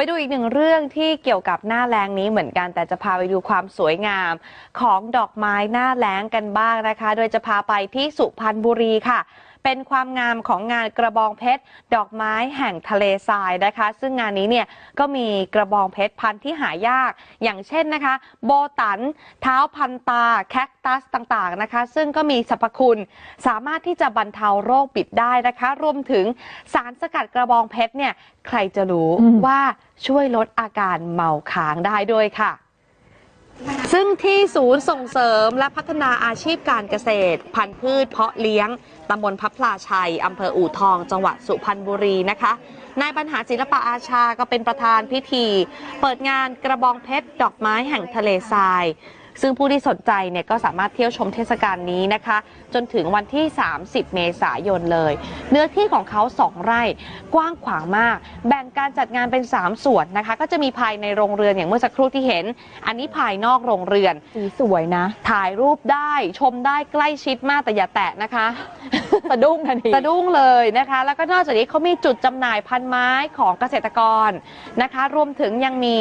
ไปดูอีกหนึ่งเรื่องที่เกี่ยวกับหน้าแรงนี้เหมือนกัน แต่จะพาไปดูความสวยงามของดอกไม้หน้าแรงกันบ้างนะคะ โดยจะพาไปที่สุพรรณบุรีค่ะ เป็นความงามของงานกระบองเพชร ดอกไม้แห่งทะเลทรายนะคะ ซึ่งงานนี้เนี่ยก็มีกระบองเพชรพันธุ์ที่หายาก อย่างเช่นนะคะ โบตัน เท้าพันตา แคคตัสต่างๆนะคะ ซึ่งก็มีสรรพคุณ สามารถที่จะบรรเทาโรคบิดได้นะคะ รวมถึงสารสกัดกระบองเพชรเนี่ยใครจะรู้อืมว่าช่วยลดอาการเมาค้างได้ด้วยค่ะ ซึ่งที่ศูนย์ส่งเสริมและพัฒนาอาชีพการเกษตร พันธุ์พืชเพาะเลี้ยง ตำบลพับพลาชัย อำเภออู่ทอง จังหวัดสุพรรณบุรีนะคะ นายบรรหารศิลปะอาชาก็เป็นประธานพิธี เปิดงานกระบองเพชรดอกไม้แห่งทะเลทราย ซึ่งผู้ที่สนใจเนี่ยก็สามารถเที่ยวชมเทศกาลนี้นะคะ จนถึงวันที่ 30 เมษายนเลย เนื้อที่ของเขา 2 ไร่กว้างขวางมาก แบ่งการจัดงานเป็น 3 ส่วนนะคะ ก็จะมีภายในโรงเรือนอย่างเมื่อสักครู่ที่เห็น อันนี้ภายนอกโรงเรือนสีสวยนะ ถ่ายรูปได้ชมได้ใกล้ชิดมากแต่อย่าแตะนะคะ สะดุ้งทันที สะดุ้งเลยนะคะ แล้วก็นอกจากนี้เขามีจุดจำหน่ายพันไม้ของเกษตรกรนะคะ รวมถึงยังมี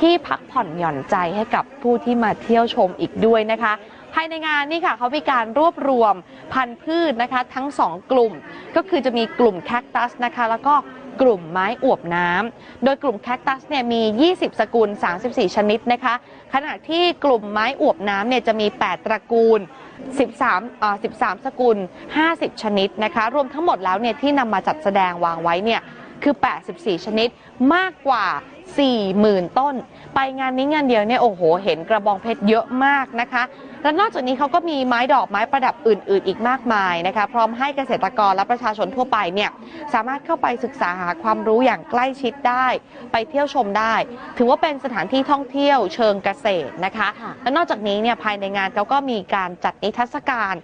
ที่พักผ่อนหย่อนใจให้กับผู้ที่มาเที่ยวชมอีกด้วยนะคะ ภายในงานนี่ค่ะเขามีการรวบรวมพันธุ์พืชนะคะ ทั้ง 2 กลุ่ม ก็คือจะมีกลุ่มแคคตัสนะคะ แล้วก็กลุ่มไม้อวบน้ำโดยกลุ่มแคคตัสเนี่ยมี 20 สกุล 34 ชนิดนะคะ ขณะที่กลุ่มไม้อวบน้ำเนี่ยจะมี 8 ตระกูล 13อ่า13 สกุล 50 ชนิดนะคะ รวมทั้งหมดแล้วเนี่ยที่นำมาจัดแสดงวางไว้เนี่ยคือ 84 ชนิดมากกว่า 40,000 ต้น ไปงานนี้งานเดียวเนี่ยโอ้โห เห็นกระบองเพชรเยอะมากนะคะ และนอกจากนี้เขาก็มีไม้ดอกไม้ประดับอื่น ๆ อีกมากมายนะคะ พร้อมให้เกษตรกรและประชาชนทั่วไปเนี่ยสามารถเข้าไปศึกษาหาความรู้อย่างใกล้ชิดได้ ไปเที่ยวชมได้ ถือว่าเป็นสถานที่ท่องเที่ยวเชิงเกษตรนะคะค่ะและนอกจากนี้เนี่ยภายในงานเขาก็มีการจัดนิทรรศการ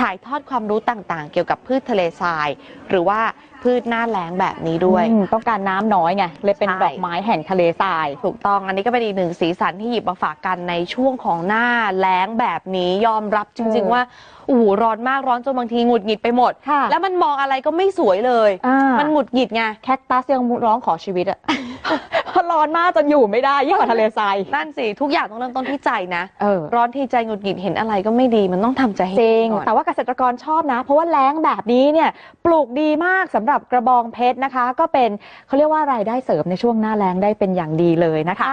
ถ่ายทอดความรู้ต่างๆ เกี่ยวกับพืชทะเลทรายหรือว่าพืชหน้าแล้งแบบนี้ด้วย อืมต้องการน้ำน้อยไง เลยเป็นใช่ ดอกไม้แห่งทะเลทราย ถูกต้องอันนี้ก็เป็นอีกหนึ่งสีสันที่หยิบมาฝากกันในช่วงของหน้าแล้งแบบนี้ยอมรับจริง เออๆว่าโอ้โหร้อนมากร้อนจนบางทีหงุดหงิดไปหมด ค่ะแล้วมันมองอะไรก็ไม่สวยเลย อ่ามันหงุดหงิดไง แคคตัสยังร้องขอชีวิตอะเพ ราะร้อนมากจนอยู่ไม่ได้ยิ่งกว่าทะเลทรายนั่นสิทุกอย่างต้องเริ่มต้นที่ใจนะ เออ ร้อนทีใจหงุดหงิดเห็นอะไรก็ไม่ดีมันต้องทำใจให้จดีริงก่อน แต่ว่าเกษตรกรชอบนะ เพราะว่าแล้งแบบนี้เนี่ยปลูกดีมากสำหรับกระบองเพชรนะคะ ก็เป็นเขาเรียกว่ารายได้เสริมในช่วงหน้าแล้งได้เป็นอย่างดีเลยนะคะ